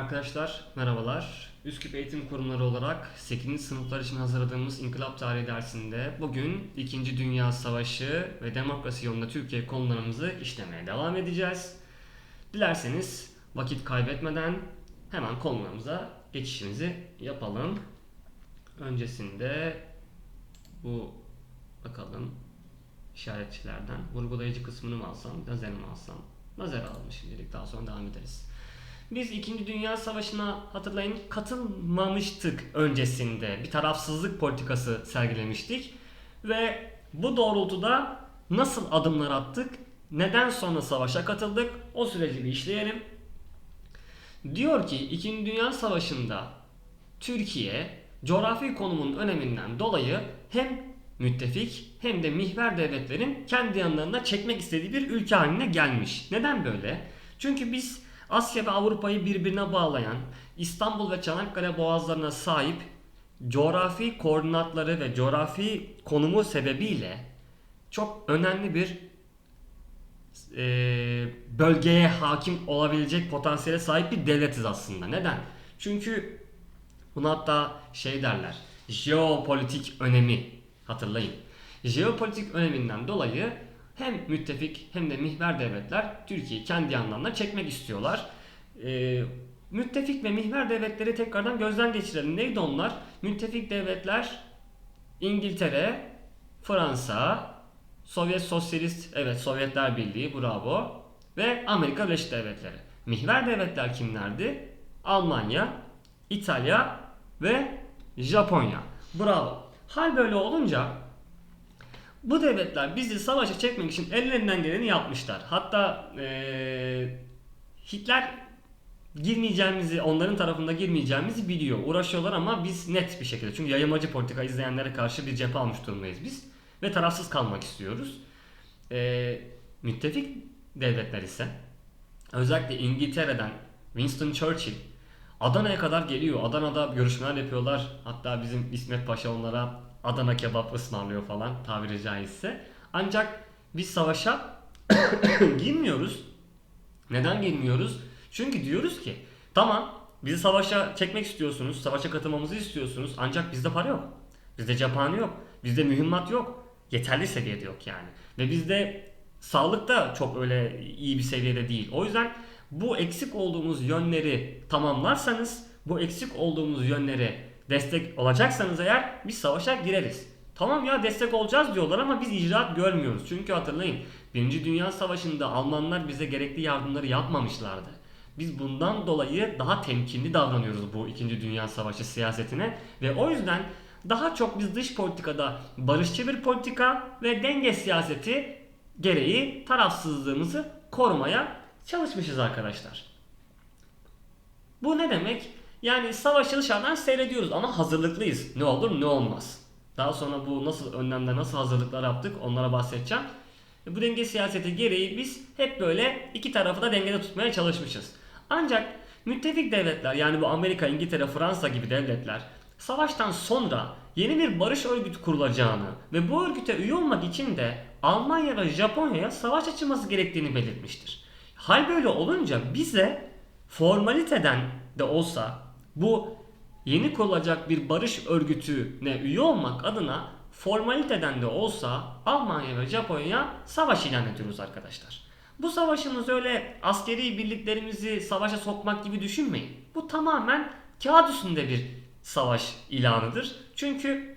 Arkadaşlar merhabalar. Üsküp Eğitim Kurumları olarak 8. sınıflar için hazırladığımız İnkılap Tarihi dersinde bugün 2. Dünya Savaşı ve demokrasi yolunda Türkiye konularımızı işlemeye devam edeceğiz. Dilerseniz vakit kaybetmeden hemen konularımıza geçişimizi yapalım. Öncesinde bu bakalım işaretçilerden vurgulayıcı kısmını mı alsam, lazer mi alsam? Lazer alalım şimdilik daha sonra devam ederiz. Biz 2. Dünya Savaşı'na hatırlayın katılmamıştık öncesinde. Bir tarafsızlık politikası sergilemiştik. Ve bu doğrultuda nasıl adımlar attık, neden sonra savaşa katıldık o süreci bir işleyelim. Diyor ki 2. Dünya Savaşı'nda Türkiye coğrafi konumunun öneminden dolayı hem müttefik hem de mihver devletlerin kendi yanlarına çekmek istediği bir ülke haline gelmiş. Neden böyle? Çünkü biz Asya ve Avrupa'yı birbirine bağlayan İstanbul ve Çanakkale boğazlarına sahip coğrafi koordinatları ve coğrafi konumu sebebiyle çok önemli bir e, bölgeye hakim olabilecek potansiyele sahip bir devletiz aslında. Neden? Çünkü bunu hatta şey derler. Jeopolitik önemi hatırlayın. Jeopolitik öneminden dolayı hem müttefik hem de mihver devletler Türkiye'yi kendi yanlarına çekmek istiyorlar. Ee, müttefik ve mihver devletleri tekrardan gözden geçirelim. Neydi onlar? Müttefik devletler İngiltere, Fransa, Sovyet Sosyalist, evet Sovyetler Birliği, bravo ve Amerika Birleşik Devletleri. Mihver devletler kimlerdi? Almanya, İtalya ve Japonya. Bravo. Hal böyle olunca bu devletler bizi savaşa çekmek için ellerinden geleni yapmışlar. Hatta ee, Hitler girmeyeceğimizi, onların tarafında girmeyeceğimizi biliyor. Uğraşıyorlar ama biz net bir şekilde. Çünkü yayılmacı politika izleyenlere karşı bir cephe almış durumdayız biz. Ve tarafsız kalmak istiyoruz. E, müttefik devletler ise özellikle İngiltere'den Winston Churchill Adana'ya kadar geliyor. Adana'da görüşmeler yapıyorlar. Hatta bizim İsmet Paşa onlara Adana kebap ısmarlıyor falan tabiri caizse. Ancak biz savaşa girmiyoruz. Neden girmiyoruz? Çünkü diyoruz ki tamam bizi savaşa çekmek istiyorsunuz, savaşa katılmamızı istiyorsunuz ancak bizde para yok. Bizde cephane yok. Bizde mühimmat yok. Yeterli seviyede yok yani. Ve bizde sağlık da çok öyle iyi bir seviyede değil. O yüzden bu eksik olduğumuz yönleri tamamlarsanız, bu eksik olduğumuz yönleri destek olacaksanız eğer biz savaşa gireriz. Tamam ya destek olacağız diyorlar ama biz icraat görmüyoruz. Çünkü hatırlayın 1. Dünya Savaşı'nda Almanlar bize gerekli yardımları yapmamışlardı. Biz bundan dolayı daha temkinli davranıyoruz bu 2. Dünya Savaşı siyasetine ve o yüzden daha çok biz dış politikada barışçı bir politika ve denge siyaseti gereği tarafsızlığımızı korumaya çalışmışız arkadaşlar. Bu ne demek? Yani savaşı dışarıdan seyrediyoruz ama hazırlıklıyız. Ne olur ne olmaz. Daha sonra bu nasıl önlemler, nasıl hazırlıklar yaptık onlara bahsedeceğim. E, bu denge siyaseti gereği biz hep böyle iki tarafı da dengede tutmaya çalışmışız. Ancak müttefik devletler yani bu Amerika, İngiltere, Fransa gibi devletler savaştan sonra yeni bir barış örgütü kurulacağını ve bu örgüte üye olmak için de Almanya ve Japonya'ya savaş açılması gerektiğini belirtmiştir. Hal böyle olunca bize formaliteden de olsa bu yeni kurulacak bir barış örgütüne üye olmak adına formaliteden de olsa Almanya ve Japonya'ya savaş ilan ediyoruz arkadaşlar. Bu savaşımız öyle askeri birliklerimizi savaşa sokmak gibi düşünmeyin. Bu tamamen kağıt üstünde bir savaş ilanıdır. Çünkü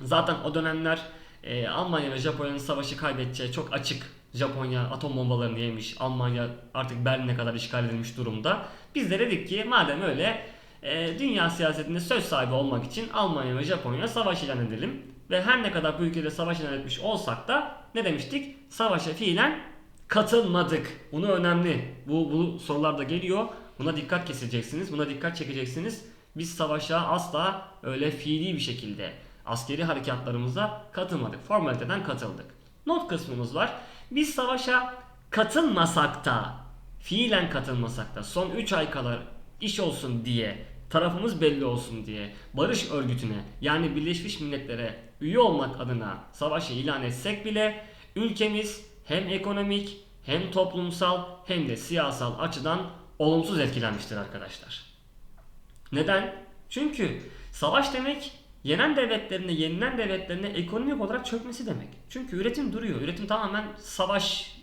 zaten o dönemler e, Almanya ve Japonya'nın savaşı kaybedeceği çok açık. Japonya atom bombalarını yemiş, Almanya artık Berlin'e kadar işgal edilmiş durumda. Biz de dedik ki madem öyle e, dünya siyasetinde söz sahibi olmak için Almanya ve Japonya savaş ilan edelim. Ve her ne kadar bu ülkede savaş ilan etmiş olsak da ne demiştik? Savaşa fiilen katılmadık. Bunu önemli. Bu, bu sorular da geliyor. Buna dikkat keseceksiniz. Buna dikkat çekeceksiniz. Biz savaşa asla öyle fiili bir şekilde askeri harekatlarımıza katılmadık. Formaliteden katıldık. Not kısmımız var. Biz savaşa katılmasak da fiilen katılmasak da son 3 ay kadar iş olsun diye tarafımız belli olsun diye barış örgütüne yani Birleşmiş Milletler'e üye olmak adına savaşı ilan etsek bile ülkemiz hem ekonomik hem toplumsal hem de siyasal açıdan olumsuz etkilenmiştir arkadaşlar. Neden? Çünkü savaş demek yenen devletlerine, yenilen devletlerine ekonomik olarak çökmesi demek. Çünkü üretim duruyor. Üretim tamamen savaş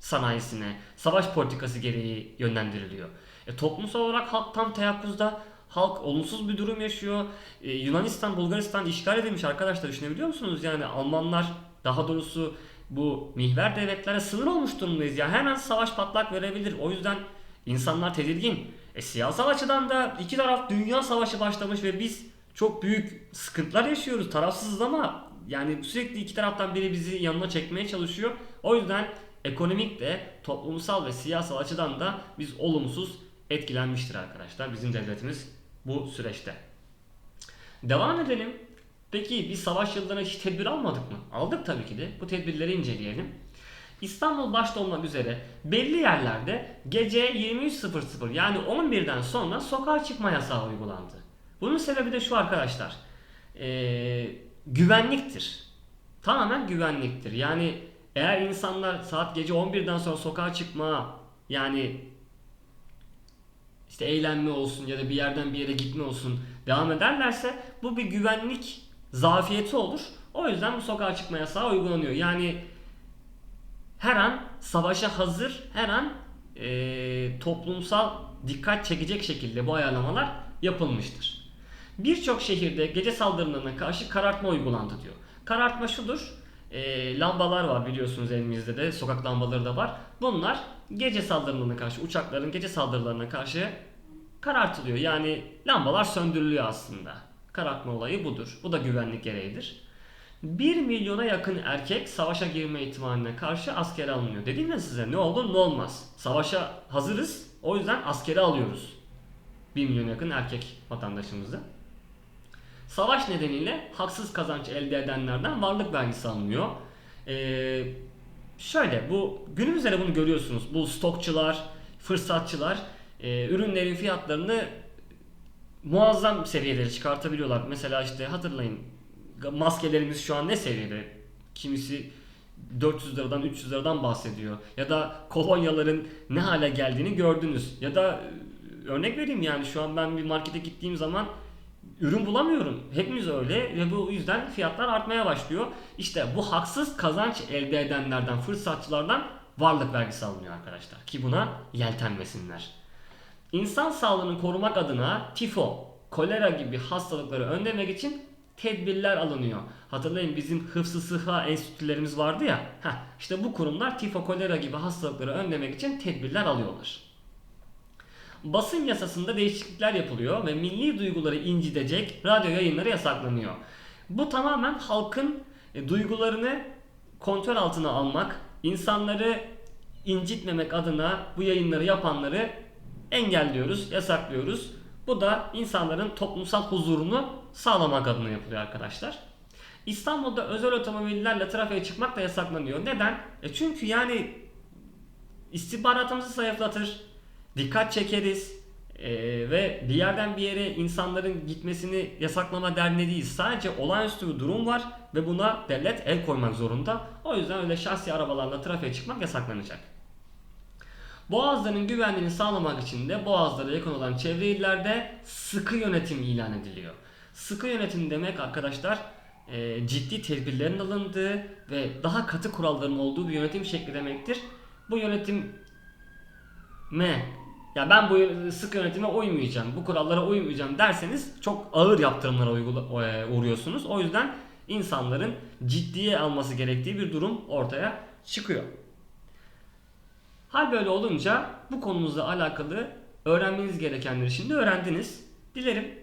sanayisine, savaş politikası gereği yönlendiriliyor. E, toplumsal olarak halk tam teyakkuzda. Halk olumsuz bir durum yaşıyor. E, Yunanistan, Bulgaristan işgal edilmiş arkadaşlar düşünebiliyor musunuz? Yani Almanlar daha doğrusu bu mihver devletlere sınır olmuş durumdayız. Ya hemen savaş patlak verebilir. O yüzden insanlar tedirgin. E, siyasal açıdan da iki taraf dünya savaşı başlamış ve biz çok büyük sıkıntılar yaşıyoruz. Tarafsızız ama yani sürekli iki taraftan biri bizi yanına çekmeye çalışıyor. O yüzden ekonomik de toplumsal ve siyasal açıdan da biz olumsuz etkilenmiştir arkadaşlar bizim devletimiz bu süreçte. Devam edelim. Peki biz savaş yıllarına hiç tedbir almadık mı? Aldık tabii ki de. Bu tedbirleri inceleyelim. İstanbul başta olmak üzere belli yerlerde gece 23.00 yani 11'den sonra sokağa çıkma yasağı uygulandı. Bunun sebebi de şu arkadaşlar. Ee, güvenliktir. Tamamen güvenliktir. Yani eğer insanlar saat gece 11'den sonra sokağa çıkma yani işte eğlenme olsun ya da bir yerden bir yere gitme olsun devam ederlerse bu bir güvenlik zafiyeti olur. O yüzden bu sokağa çıkma yasağı uygulanıyor. Yani her an savaşa hazır, her an e, toplumsal dikkat çekecek şekilde bu ayarlamalar yapılmıştır. Birçok şehirde gece saldırılarına karşı karartma uygulandı diyor. Karartma şudur, e, lambalar var biliyorsunuz elimizde de, sokak lambaları da var. Bunlar gece saldırılarına karşı, uçakların gece saldırılarına karşı karartılıyor. Yani lambalar söndürülüyor aslında. Karartma olayı budur. Bu da güvenlik gereğidir. 1 milyona yakın erkek savaşa girme ihtimaline karşı askere alınıyor. Dedim ya size ne olur ne olmaz. Savaşa hazırız. O yüzden askere alıyoruz. 1 milyon yakın erkek vatandaşımızı. Savaş nedeniyle haksız kazanç elde edenlerden varlık vergisi alınıyor. Ee, şöyle bu günümüzde bunu görüyorsunuz. Bu stokçular, fırsatçılar e, ürünlerin fiyatlarını muazzam seviyelere çıkartabiliyorlar. Mesela işte hatırlayın maskelerimiz şu an ne seviyede? Kimisi 400 liradan 300 liradan bahsediyor. Ya da kolonyaların ne hale geldiğini gördünüz. Ya da e, örnek vereyim yani şu an ben bir markete gittiğim zaman ürün bulamıyorum. Hepimiz öyle ve bu yüzden fiyatlar artmaya başlıyor. İşte bu haksız kazanç elde edenlerden, fırsatçılardan varlık vergisi alınıyor arkadaşlar. Ki buna yeltenmesinler. İnsan sağlığını korumak adına tifo, kolera gibi hastalıkları önlemek için tedbirler alınıyor. Hatırlayın bizim hıfzı sıha enstitülerimiz vardı ya. Heh, işte bu kurumlar tifo, kolera gibi hastalıkları önlemek için tedbirler alıyorlar. Basın yasasında değişiklikler yapılıyor ve milli duyguları incitecek radyo yayınları yasaklanıyor. Bu tamamen halkın e, duygularını kontrol altına almak, insanları incitmemek adına bu yayınları yapanları engelliyoruz, yasaklıyoruz. Bu da insanların toplumsal huzurunu sağlamak adına yapılıyor arkadaşlar. İstanbul'da özel otomobillerle trafiğe çıkmak da yasaklanıyor. Neden? E çünkü yani istihbaratımızı zayıflatır, dikkat çekeriz e, ve bir yerden bir yere insanların gitmesini yasaklama derneği değil. Sadece olağanüstü bir durum var ve buna devlet el koymak zorunda. O yüzden öyle şahsi arabalarla trafiğe çıkmak yasaklanacak. Boğazların güvenliğini sağlamak için de boğazlara yakın olan çevre illerde sıkı yönetim ilan ediliyor. Sıkı yönetim demek arkadaşlar e, ciddi tedbirlerin alındığı ve daha katı kuralların olduğu bir yönetim şekli demektir. Bu yönetime ya ben bu sıkı yönetime uymayacağım, bu kurallara uymayacağım derseniz çok ağır yaptırımlara e, uğruyorsunuz. O yüzden insanların ciddiye alması gerektiği bir durum ortaya çıkıyor. Hal böyle olunca bu konumuzla alakalı öğrenmeniz gerekenleri şimdi öğrendiniz. Dilerim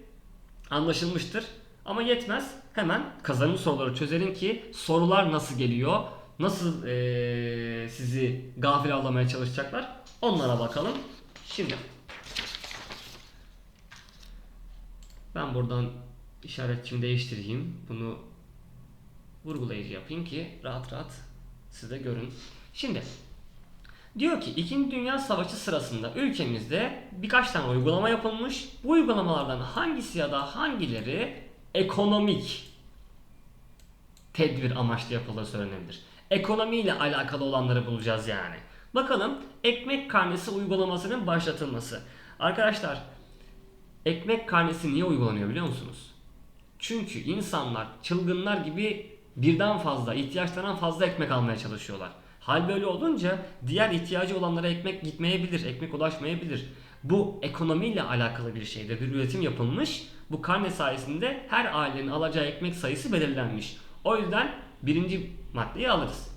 anlaşılmıştır. Ama yetmez. Hemen kazanım soruları çözelim ki sorular nasıl geliyor, nasıl ee, sizi gafil avlamaya çalışacaklar onlara bakalım. Şimdi ben buradan işaretçimi değiştireyim. Bunu vurgulayıcı yapayım ki rahat rahat siz de görün. Şimdi Diyor ki 2. Dünya Savaşı sırasında ülkemizde birkaç tane uygulama yapılmış. Bu uygulamalardan hangisi ya da hangileri ekonomik tedbir amaçlı yapıldığı söylenebilir. Ekonomiyle alakalı olanları bulacağız yani. Bakalım ekmek karnesi uygulamasının başlatılması. Arkadaşlar ekmek karnesi niye uygulanıyor biliyor musunuz? Çünkü insanlar çılgınlar gibi birden fazla, ihtiyaçlarından fazla ekmek almaya çalışıyorlar. Hal böyle olunca diğer ihtiyacı olanlara ekmek gitmeyebilir, ekmek ulaşmayabilir. Bu ekonomiyle alakalı bir şeydir. Bir üretim yapılmış. Bu karne sayesinde her ailenin alacağı ekmek sayısı belirlenmiş. O yüzden birinci maddeyi alırız.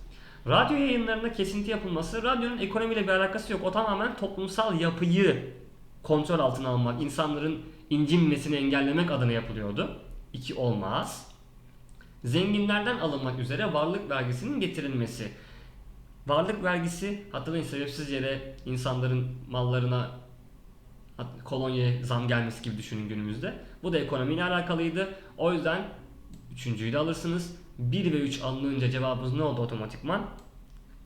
Radyo yayınlarında kesinti yapılması, radyonun ekonomiyle bir alakası yok. O tamamen toplumsal yapıyı kontrol altına almak, insanların incinmesini engellemek adına yapılıyordu. İki olmaz. Zenginlerden alınmak üzere varlık vergisinin getirilmesi. Varlık vergisi hatırlayın sebepsiz yere insanların mallarına kolonya zam gelmesi gibi düşünün günümüzde. Bu da ekonomiyle alakalıydı. O yüzden üçüncüyü de alırsınız. 1 ve 3 alınınca cevabımız ne oldu otomatikman?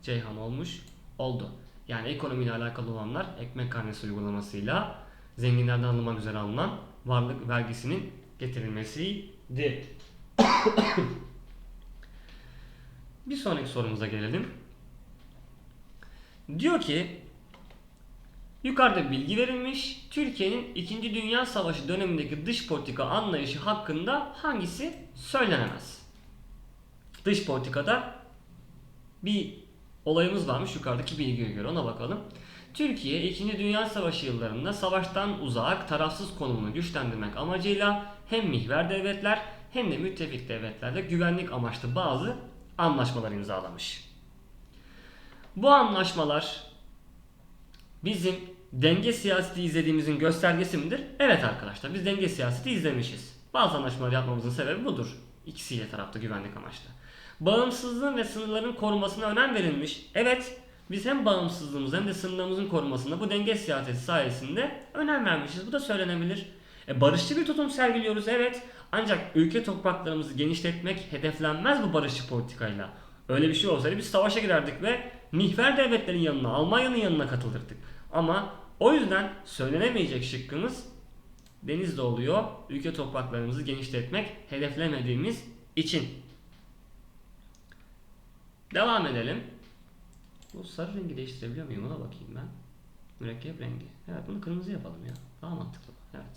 Ceyhan olmuş oldu. Yani ekonomiyle alakalı olanlar ekmek karnesi uygulamasıyla zenginlerden alınmak üzere alınan varlık vergisinin getirilmesiydi. Bir sonraki sorumuza gelelim. Diyor ki yukarıda bilgi verilmiş. Türkiye'nin 2. Dünya Savaşı dönemindeki dış politika anlayışı hakkında hangisi söylenemez? Dış politikada bir olayımız varmış yukarıdaki bilgiye göre ona bakalım. Türkiye 2. Dünya Savaşı yıllarında savaştan uzak, tarafsız konumunu güçlendirmek amacıyla hem mihver devletler hem de müttefik devletlerle güvenlik amaçlı bazı anlaşmalar imzalamış. Bu anlaşmalar bizim denge siyaseti izlediğimizin göstergesi midir? Evet arkadaşlar biz denge siyaseti izlemişiz. Bazı anlaşmalar yapmamızın sebebi budur. İkisiyle tarafta güvenlik amaçlı. Bağımsızlığın ve sınırların korunmasına önem verilmiş. Evet biz hem bağımsızlığımız hem de sınırlarımızın korunmasında bu denge siyaseti sayesinde önem vermişiz. Bu da söylenebilir. E, barışçı bir tutum sergiliyoruz evet. Ancak ülke topraklarımızı genişletmek hedeflenmez bu barışçı politikayla. Öyle bir şey olsaydı biz savaşa girerdik ve mihver devletlerin yanına, Almanya'nın yanına katılırdık. Ama o yüzden söylenemeyecek şıkkımız denizde oluyor. Ülke topraklarımızı genişletmek hedeflemediğimiz için. Devam edelim. Bu sarı rengi değiştirebiliyor muyum? Ona bakayım ben. Mürekkep rengi. Evet bunu kırmızı yapalım ya. Daha mantıklı. Evet.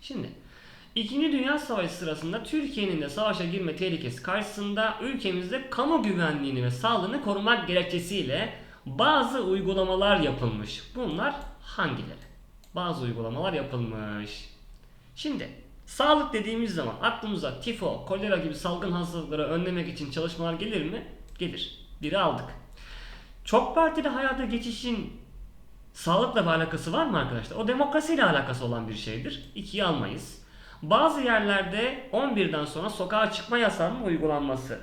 Şimdi İkinci Dünya Savaşı sırasında Türkiye'nin de savaşa girme tehlikesi karşısında ülkemizde kamu güvenliğini ve sağlığını korumak gerekçesiyle bazı uygulamalar yapılmış. Bunlar hangileri? Bazı uygulamalar yapılmış. Şimdi sağlık dediğimiz zaman aklımıza tifo, kolera gibi salgın hastalıkları önlemek için çalışmalar gelir mi? Gelir. Biri aldık. Çok partili hayata geçişin sağlıkla bir alakası var mı arkadaşlar? O demokrasiyle alakası olan bir şeydir. İkiyi almayız. Bazı yerlerde 11'den sonra sokağa çıkma yasağının uygulanması.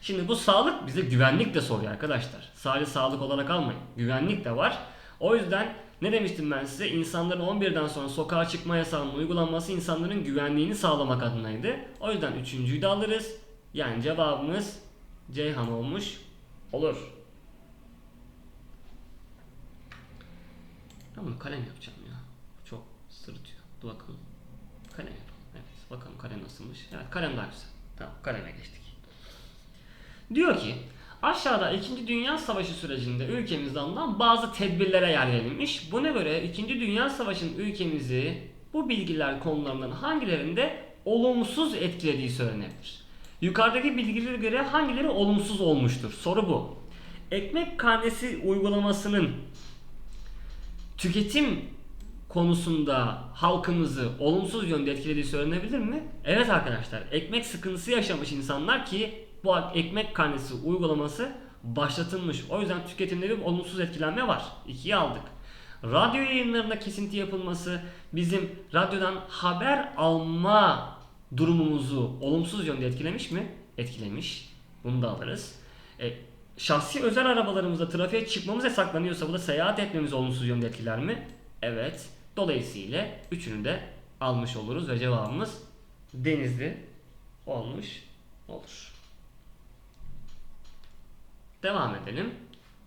Şimdi bu sağlık bize güvenlik de soruyor arkadaşlar. Sadece sağlık olarak almayın. Güvenlik de var. O yüzden ne demiştim ben size? İnsanların 11'den sonra sokağa çıkma yasağının uygulanması insanların güvenliğini sağlamak adınaydı. O yüzden üçüncüyü de alırız. Yani cevabımız Ceyhan olmuş olur. Bunu kalem yapacağım ya. Çok sırıtıyor. Dur bakalım. Kalem yapalım. Evet. Bakalım kalem nasılmış. Evet kalem daha güzel. Tamam kaleme geçtik. Diyor ki aşağıda 2. Dünya Savaşı sürecinde ülkemizde alınan bazı tedbirlere yer verilmiş. Buna göre 2. Dünya Savaşı'nın ülkemizi bu bilgiler konularından hangilerinde olumsuz etkilediği söylenebilir. Yukarıdaki bilgilere göre hangileri olumsuz olmuştur? Soru bu. Ekmek karnesi uygulamasının tüketim konusunda halkımızı olumsuz yönde etkilediği söylenebilir mi? Evet arkadaşlar. Ekmek sıkıntısı yaşamış insanlar ki bu ekmek karnesi uygulaması başlatılmış. O yüzden tüketimde bir olumsuz etkilenme var. İkiyi aldık. Radyo yayınlarında kesinti yapılması bizim radyodan haber alma durumumuzu olumsuz yönde etkilemiş mi? Etkilemiş. Bunu da alırız. E, şahsi özel arabalarımızda trafiğe çıkmamız yasaklanıyorsa bu da seyahat etmemiz olumsuz yönde etkiler mi? Evet. Dolayısıyla üçünü de almış oluruz ve cevabımız denizli olmuş olur. Devam edelim.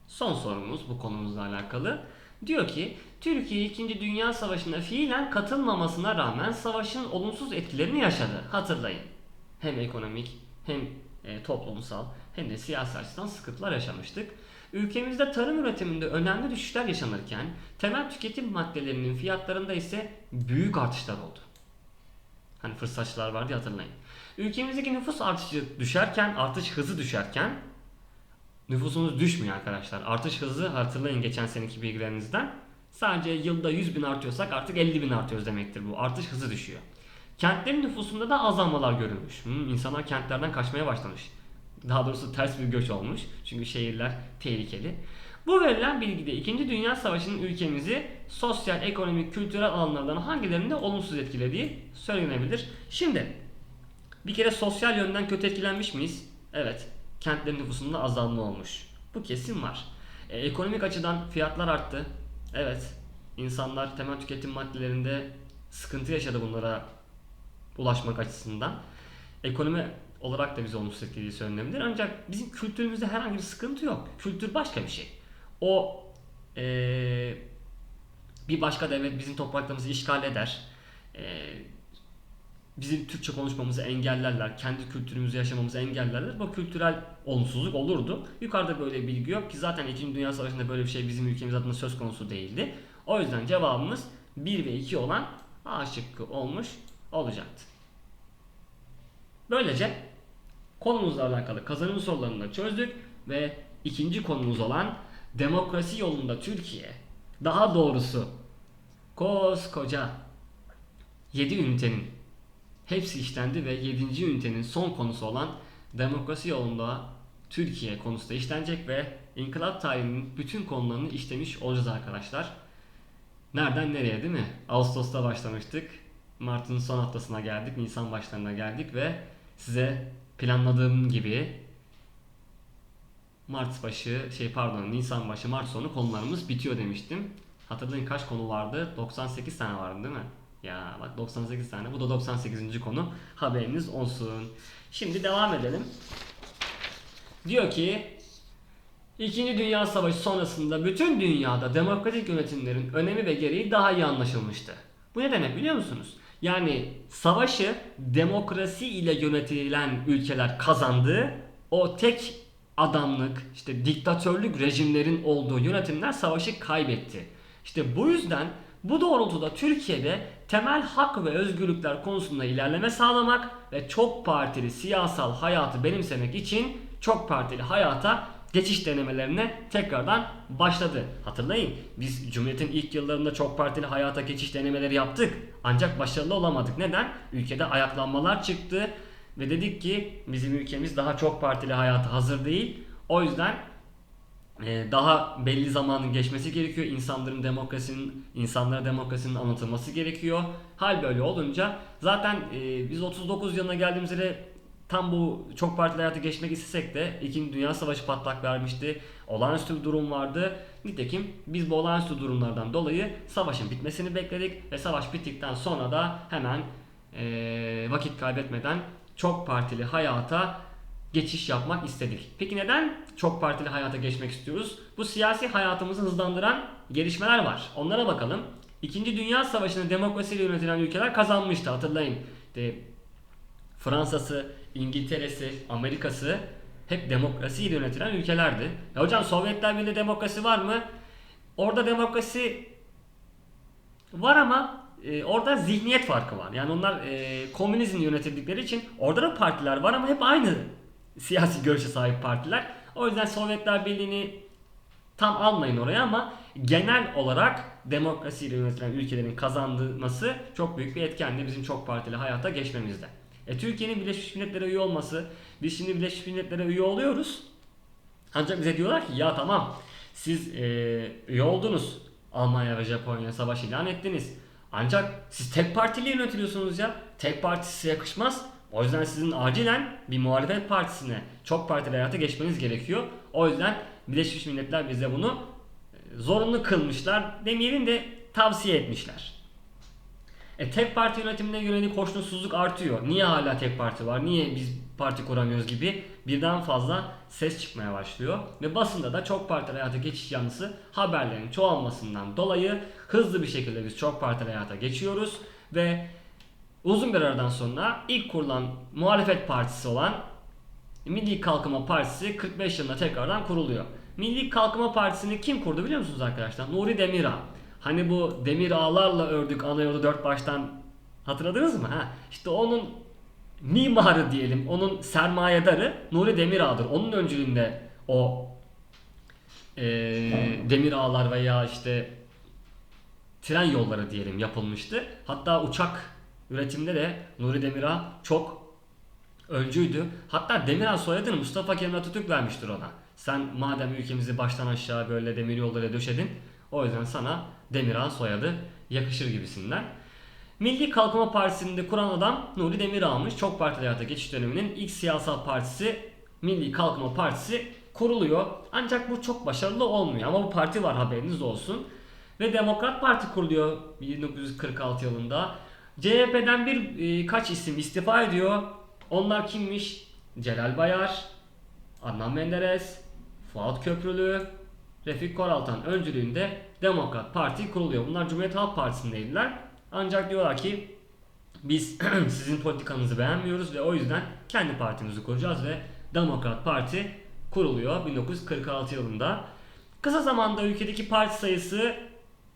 Son sorumuz bu konumuzla alakalı. Diyor ki Türkiye 2. Dünya Savaşı'na fiilen katılmamasına rağmen savaşın olumsuz etkilerini yaşadı. Hatırlayın. Hem ekonomik hem e, toplumsal hem de siyasi açıdan sıkıntılar yaşamıştık. Ülkemizde tarım üretiminde önemli düşüşler yaşanırken temel tüketim maddelerinin fiyatlarında ise büyük artışlar oldu. Hani fırsatçılar vardı hatırlayın. Ülkemizdeki nüfus artışı düşerken, artış hızı düşerken nüfusumuz düşmüyor arkadaşlar. Artış hızı hatırlayın geçen seneki bilgilerinizden. Sadece yılda 100 bin artıyorsak artık 50 bin artıyoruz demektir bu. Artış hızı düşüyor. Kentlerin nüfusunda da azalmalar görülmüş. Hmm, insanlar kentlerden kaçmaya başlamış. Daha doğrusu ters bir göç olmuş. Çünkü şehirler tehlikeli. Bu verilen bilgide 2. Dünya Savaşı'nın ülkemizi sosyal, ekonomik, kültürel alanlardan hangilerinde olumsuz etkilediği söylenebilir. Şimdi bir kere sosyal yönden kötü etkilenmiş miyiz? Evet. Kentlerin nüfusunda azalma olmuş. Bu kesin var. E, ekonomik açıdan fiyatlar arttı. Evet. İnsanlar temel tüketim maddelerinde sıkıntı yaşadı bunlara ulaşmak açısından. Ekonomi olarak da bizi olumsuz etkilediği söylenebilir. Ancak bizim kültürümüzde herhangi bir sıkıntı yok. Kültür başka bir şey. O eee, bir başka devlet bizim topraklarımızı işgal eder. Eee, bizim Türkçe konuşmamızı engellerler. Kendi kültürümüzü yaşamamızı engellerler. Bu kültürel olumsuzluk olurdu. Yukarıda böyle bilgi yok ki zaten 2. Dünya Savaşı'nda böyle bir şey bizim ülkemiz adına söz konusu değildi. O yüzden cevabımız 1 ve 2 olan A şıkkı olmuş olacaktı. Böylece konumuzla alakalı kazanım sorularını da çözdük ve ikinci konumuz olan demokrasi yolunda Türkiye daha doğrusu koskoca 7 ünitenin hepsi işlendi ve 7. ünitenin son konusu olan demokrasi yolunda Türkiye konusu da işlenecek ve inkılap tarihinin bütün konularını işlemiş olacağız arkadaşlar. Nereden nereye değil mi? Ağustos'ta başlamıştık. Mart'ın son haftasına geldik. Nisan başlarına geldik ve size planladığım gibi Mart başı şey pardon Nisan başı Mart sonu konularımız bitiyor demiştim. Hatırlayın kaç konu vardı? 98 tane vardı değil mi? Ya bak 98 tane. Bu da 98. konu. Haberiniz olsun. Şimdi devam edelim. Diyor ki İkinci Dünya Savaşı sonrasında bütün dünyada demokratik yönetimlerin önemi ve gereği daha iyi anlaşılmıştı. Bu ne demek biliyor musunuz? Yani savaşı demokrasi ile yönetilen ülkeler kazandı. O tek adamlık, işte diktatörlük rejimlerin olduğu yönetimler savaşı kaybetti. İşte bu yüzden bu doğrultuda Türkiye'de temel hak ve özgürlükler konusunda ilerleme sağlamak ve çok partili siyasal hayatı benimsemek için çok partili hayata geçiş denemelerine tekrardan başladı. Hatırlayın biz Cumhuriyet'in ilk yıllarında çok partili hayata geçiş denemeleri yaptık. Ancak başarılı olamadık. Neden? Ülkede ayaklanmalar çıktı ve dedik ki bizim ülkemiz daha çok partili hayata hazır değil. O yüzden daha belli zamanın geçmesi gerekiyor. İnsanların demokrasinin, insanlara demokrasinin anlatılması gerekiyor. Hal böyle olunca zaten e, biz 39 yılına geldiğimizde tam bu çok partili hayata geçmek istesek de 2. Dünya Savaşı patlak vermişti. Olağanüstü bir durum vardı. Nitekim biz bu olağanüstü durumlardan dolayı savaşın bitmesini bekledik ve savaş bittikten sonra da hemen e, vakit kaybetmeden çok partili hayata geçiş yapmak istedik. Peki neden çok partili hayata geçmek istiyoruz? Bu siyasi hayatımızı hızlandıran gelişmeler var. Onlara bakalım. İkinci Dünya Savaşı'nı demokrasiyle yönetilen ülkeler kazanmıştı hatırlayın. İşte Fransa'sı, İngiltere'si, Amerika'sı hep demokrasiyle yönetilen ülkelerdi. Ya hocam Sovyetler Birliği demokrasi var mı? Orada demokrasi var ama e, orada zihniyet farkı var. Yani onlar e, komünizm yönetildikleri için orada da partiler var ama hep aynı siyasi görüşe sahip partiler. O yüzden Sovyetler Birliği'ni tam almayın oraya ama genel olarak demokrasiyle yönetilen ülkelerin kazanması çok büyük bir etkendi bizim çok partili hayata geçmemizde. E, Türkiye'nin Birleşmiş Milletler'e üye olması, biz şimdi Birleşmiş Milletler'e üye oluyoruz. Ancak bize diyorlar ki ya tamam siz e, üye oldunuz. Almanya ve Japonya savaş ilan ettiniz. Ancak siz tek partili yönetiliyorsunuz ya. Tek parti size yakışmaz. O yüzden sizin acilen bir muhalefet partisine çok partili hayata geçmeniz gerekiyor. O yüzden Birleşmiş Milletler bize bunu e, zorunlu kılmışlar. Demeyelim de tavsiye etmişler. E, tek parti yönetimine yönelik hoşnutsuzluk artıyor. Niye hala tek parti var? Niye biz parti kuramıyoruz gibi birden fazla ses çıkmaya başlıyor. Ve basında da çok partili hayata geçiş yanlısı haberlerin çoğalmasından dolayı hızlı bir şekilde biz çok partili hayata geçiyoruz. Ve uzun bir aradan sonra ilk kurulan muhalefet partisi olan Milli Kalkınma Partisi 45 yılında tekrardan kuruluyor. Milli Kalkınma Partisi'ni kim kurdu biliyor musunuz arkadaşlar? Nuri Demirağ. Hani bu demir ağlarla ördük ana yolu dört baştan hatırladınız mı? Ha, işte onun mimarı diyelim, onun sermayedarı Nuri Demirağ'dır. Onun öncülüğünde o e, demir ağlar veya işte tren yolları diyelim yapılmıştı. Hatta uçak üretiminde de Nuri Demirağ çok öncüydü. Hatta Demirağ soyadını Mustafa Kemal Atatürk vermiştir ona. Sen madem ülkemizi baştan aşağı böyle demir yollara döşedin o yüzden sana Demirağ soyadı yakışır gibisinden. Milli Kalkınma Partisi'ni de kuran adam Nuri Demirağ'mış. Çok partili hayata geçiş döneminin ilk siyasal partisi Milli Kalkınma Partisi kuruluyor. Ancak bu çok başarılı olmuyor. Ama bu parti var haberiniz olsun. Ve Demokrat Parti kuruluyor 1946 yılında. CHP'den bir e, kaç isim istifa ediyor. Onlar kimmiş? Celal Bayar, Adnan Menderes, Fuat Köprülü, Refik Koraltan öncülüğünde Demokrat Parti kuruluyor. Bunlar Cumhuriyet Halk Partisi'ndeydiler. Ancak diyorlar ki biz sizin politikanızı beğenmiyoruz ve o yüzden kendi partimizi kuracağız ve Demokrat Parti kuruluyor 1946 yılında. Kısa zamanda ülkedeki parti sayısı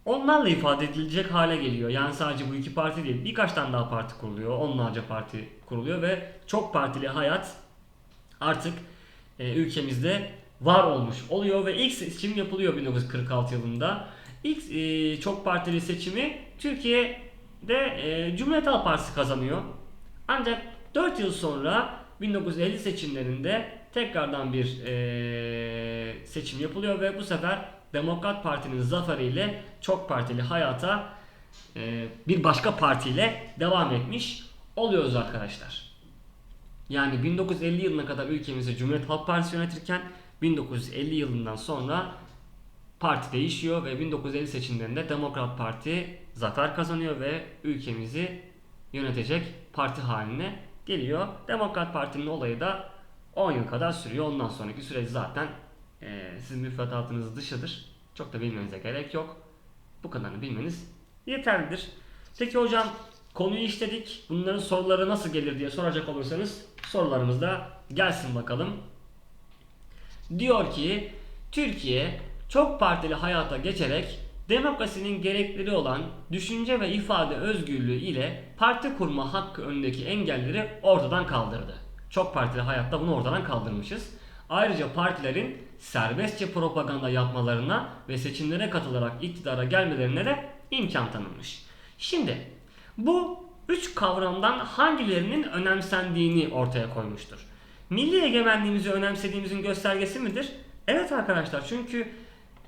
onlarla ifade edilecek hale geliyor. Yani sadece bu iki parti değil birkaç tane daha parti kuruluyor. Onlarca parti kuruluyor ve çok partili hayat artık e, ülkemizde var olmuş oluyor ve ilk seçim yapılıyor 1946 yılında. İlk e, çok partili seçimi Türkiye'de e, Cumhuriyet Halk Partisi kazanıyor. Ancak 4 yıl sonra 1950 seçimlerinde tekrardan bir e, seçim yapılıyor ve bu sefer Demokrat Parti'nin zaferiyle çok partili hayata e, bir başka partiyle devam etmiş oluyoruz arkadaşlar. Yani 1950 yılına kadar ülkemizi Cumhuriyet Halk Partisi yönetirken 1950 yılından sonra parti değişiyor ve 1950 seçimlerinde Demokrat Parti zafer kazanıyor ve ülkemizi yönetecek parti haline geliyor. Demokrat Parti'nin olayı da 10 yıl kadar sürüyor. Ondan sonraki süreç zaten e, sizin müfredatınız dışıdır. Çok da bilmenize gerek yok. Bu kadarını bilmeniz yeterlidir. Peki hocam konuyu işledik. Bunların soruları nasıl gelir diye soracak olursanız sorularımız da gelsin bakalım. Diyor ki Türkiye çok partili hayata geçerek demokrasinin gerekleri olan düşünce ve ifade özgürlüğü ile parti kurma hakkı önündeki engelleri ortadan kaldırdı. Çok partili hayatta bunu ortadan kaldırmışız. Ayrıca partilerin serbestçe propaganda yapmalarına ve seçimlere katılarak iktidara gelmelerine de imkan tanınmış. Şimdi bu üç kavramdan hangilerinin önemsendiğini ortaya koymuştur. Milli egemenliğimizi önemsediğimizin göstergesi midir? Evet arkadaşlar çünkü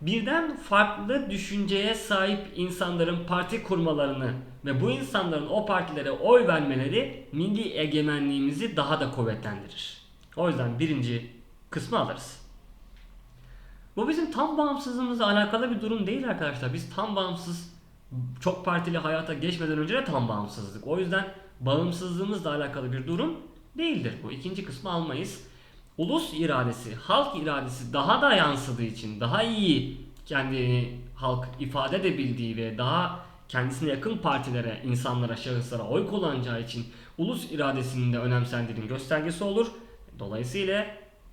birden farklı düşünceye sahip insanların parti kurmalarını ve bu insanların o partilere oy vermeleri milli egemenliğimizi daha da kuvvetlendirir. O yüzden birinci kısmı alırız. Bu bizim tam bağımsızlığımızla alakalı bir durum değil arkadaşlar. Biz tam bağımsız çok partili hayata geçmeden önce de tam bağımsızlık. O yüzden bağımsızlığımızla alakalı bir durum değildir. Bu ikinci kısmı almayız. Ulus iradesi, halk iradesi daha da yansıdığı için, daha iyi kendini halk ifade edebildiği ve daha kendisine yakın partilere, insanlara, şahıslara oy kullanacağı için ulus iradesinin de önemsendiğinin göstergesi olur. Dolayısıyla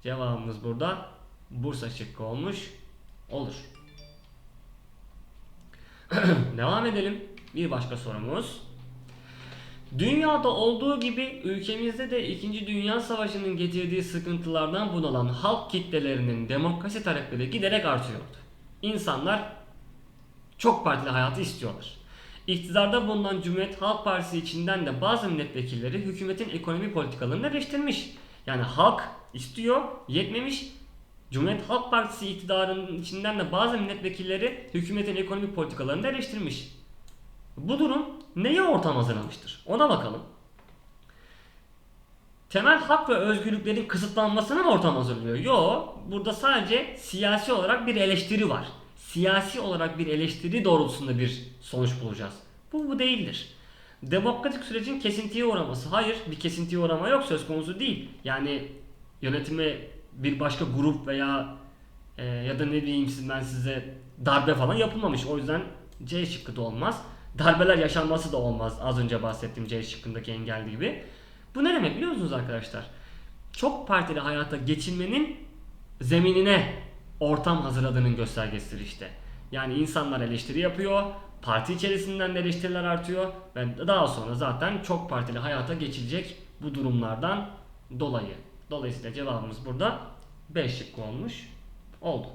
cevabımız burada Bursa şıkkı olmuş olur. Devam edelim. Bir başka sorumuz. Dünyada olduğu gibi ülkemizde de 2. Dünya Savaşı'nın getirdiği sıkıntılardan bunalan halk kitlelerinin demokrasi talepleri giderek artıyordu. İnsanlar çok partili hayatı istiyorlar. İktidarda bulunan Cumhuriyet Halk Partisi içinden de bazı milletvekilleri hükümetin ekonomi politikalarını eleştirmiş. Yani halk istiyor, yetmemiş. Cumhuriyet Halk Partisi iktidarının içinden de bazı milletvekilleri hükümetin ekonomi politikalarını eleştirmiş. Bu durum neye ortam hazırlamıştır? Ona bakalım. Temel hak ve özgürlüklerin kısıtlanmasına mı ortam hazırlıyor? Yo, burada sadece siyasi olarak bir eleştiri var. Siyasi olarak bir eleştiri doğrultusunda bir sonuç bulacağız. Bu bu değildir. Demokratik sürecin kesintiye uğraması. Hayır, bir kesintiye uğrama yok söz konusu değil. Yani yönetime bir başka grup veya e, ya da ne diyeyim siz ben size darbe falan yapılmamış. O yüzden C şıkkı da olmaz. Darbeler yaşanması da olmaz. Az önce bahsettiğim C şıkkındaki engel gibi. Bu ne demek biliyor musunuz arkadaşlar? çok partili hayata geçilmenin zeminine ortam hazırladığının göstergesidir işte. Yani insanlar eleştiri yapıyor, parti içerisinden de eleştiriler artıyor ve daha sonra zaten çok partili hayata geçilecek bu durumlardan dolayı. Dolayısıyla cevabımız burada 5 şıkkı olmuş oldu.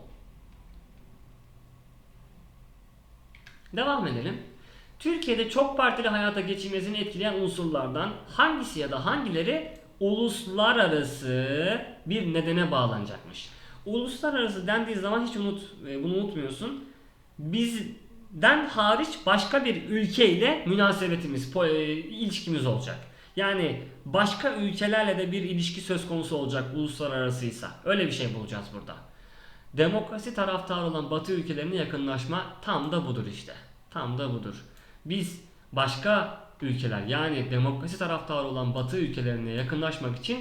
Devam edelim. Türkiye'de çok partili hayata geçilmesini etkileyen unsurlardan hangisi ya da hangileri uluslararası bir nedene bağlanacakmış? Uluslararası dendiği zaman hiç unut e, bunu unutmuyorsun. Bizden hariç başka bir ülke ile münasebetimiz, e, ilişkimiz olacak. Yani başka ülkelerle de bir ilişki söz konusu olacak uluslararasıysa. Öyle bir şey bulacağız burada. Demokrasi taraftarı olan Batı ülkelerine yakınlaşma tam da budur işte. Tam da budur. Biz başka ülkeler yani demokrasi taraftarı olan Batı ülkelerine yakınlaşmak için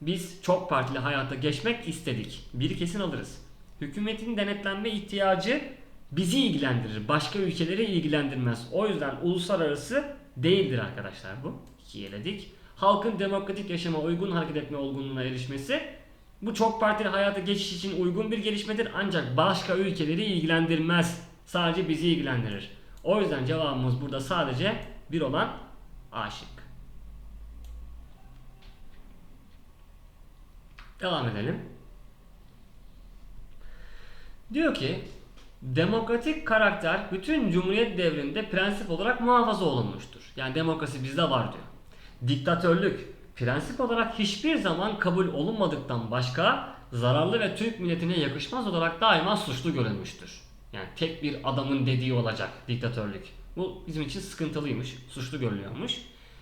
biz çok partili hayata geçmek istedik. Biri kesin alırız. Hükümetin denetlenme ihtiyacı bizi ilgilendirir. Başka ülkeleri ilgilendirmez. O yüzden uluslararası değildir arkadaşlar bu. İki eledik. Halkın demokratik yaşama uygun hareket etme olgunluğuna erişmesi bu çok partili hayata geçiş için uygun bir gelişmedir ancak başka ülkeleri ilgilendirmez. Sadece bizi ilgilendirir. O yüzden cevabımız burada sadece bir olan A şıkkı. Devam edelim. Diyor ki demokratik karakter bütün cumhuriyet devrinde prensip olarak muhafaza olunmuştur. Yani demokrasi bizde var diyor. Diktatörlük prensip olarak hiçbir zaman kabul olunmadıktan başka zararlı ve Türk milletine yakışmaz olarak daima suçlu görülmüştür. Yani tek bir adamın dediği olacak diktatörlük. Bu bizim için sıkıntılıymış, suçlu görülüyormuş.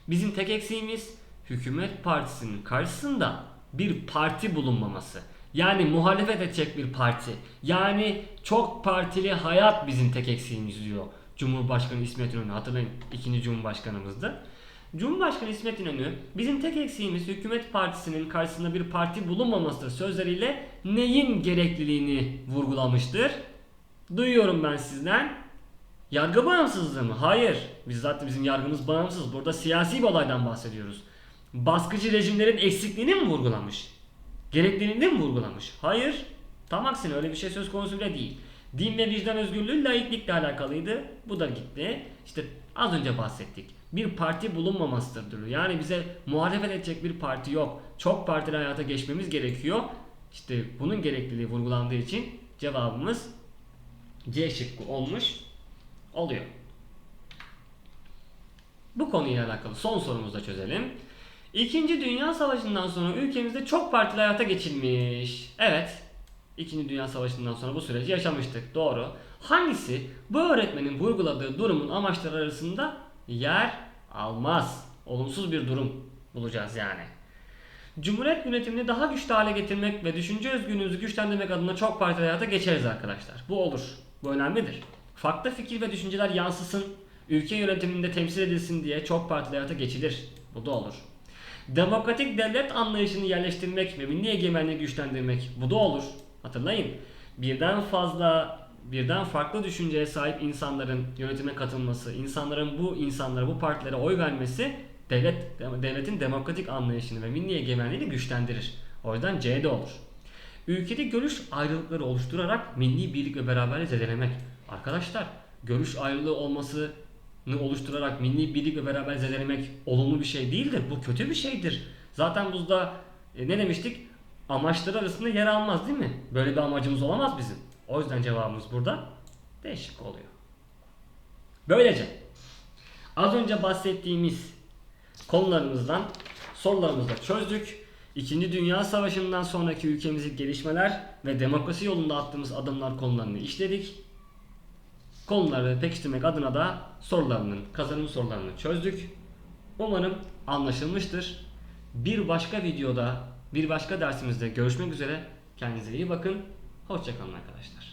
Bizim tek eksiğimiz hükümet partisinin karşısında bir parti bulunmaması. Yani muhalefet edecek bir parti. Yani çok partili hayat bizim tek eksiğimiz diyor. Cumhurbaşkanı İsmet İnönü hatırlayın ikinci Cumhurbaşkanımızdı. Cumhurbaşkanı İsmet İnönü bizim tek eksiğimiz hükümet partisinin karşısında bir parti bulunmamasıdır sözleriyle neyin gerekliliğini vurgulamıştır? Duyuyorum ben sizden. Yargı bağımsızlığı mı? Hayır. Biz zaten bizim yargımız bağımsız. Burada siyasi bir olaydan bahsediyoruz. Baskıcı rejimlerin eksikliğini mi vurgulamış? Gerekliliğini mi vurgulamış? Hayır. Tam aksine öyle bir şey söz konusu bile değil. Din ve vicdan özgürlüğü laiklikle alakalıydı. Bu da gitti. İşte az önce bahsettik. Bir parti bulunmamasıdır diyor. Yani bize muhalefet edecek bir parti yok. Çok partili hayata geçmemiz gerekiyor. İşte bunun gerekliliği vurgulandığı için cevabımız C şıkkı olmuş oluyor. Bu konuyla alakalı son sorumuzu da çözelim. İkinci Dünya Savaşı'ndan sonra ülkemizde çok partili hayata geçilmiş. Evet. İkinci Dünya Savaşı'ndan sonra bu süreci yaşamıştık. Doğru. Hangisi bu öğretmenin vurguladığı durumun amaçları arasında yer almaz? Olumsuz bir durum bulacağız yani. Cumhuriyet yönetimini daha güçlü hale getirmek ve düşünce özgürlüğünüzü güçlendirmek adına çok partili hayata geçeriz arkadaşlar. Bu olur. Bu önemlidir. Farklı fikir ve düşünceler yansısın, ülke yönetiminde temsil edilsin diye çok partili hayata geçilir. Bu da olur. Demokratik devlet anlayışını yerleştirmek ve milli egemenliği güçlendirmek. Bu da olur. Hatırlayın. Birden fazla birden farklı düşünceye sahip insanların yönetime katılması, insanların bu insanlara, bu partilere oy vermesi devlet devletin demokratik anlayışını ve milli egemenliğini güçlendirir. O yüzden C'de olur. Ülkede görüş ayrılıkları oluşturarak milli birlik ve beraberliği zedelemek. Arkadaşlar görüş ayrılığı olmasını oluşturarak milli birlik ve beraber zedelemek olumlu bir şey değildir. Bu kötü bir şeydir. Zaten buzda e, ne demiştik? Amaçları arasında yer almaz değil mi? Böyle bir amacımız olamaz bizim. O yüzden cevabımız burada değişik oluyor. Böylece az önce bahsettiğimiz konularımızdan sorularımızı da çözdük. İkinci Dünya Savaşı'ndan sonraki ülkemizin gelişmeler ve demokrasi yolunda attığımız adımlar konularını işledik. Konuları pekiştirmek adına da sorularının, kazanım sorularını çözdük. Umarım anlaşılmıştır. Bir başka videoda, bir başka dersimizde görüşmek üzere. Kendinize iyi bakın. Hoşçakalın arkadaşlar.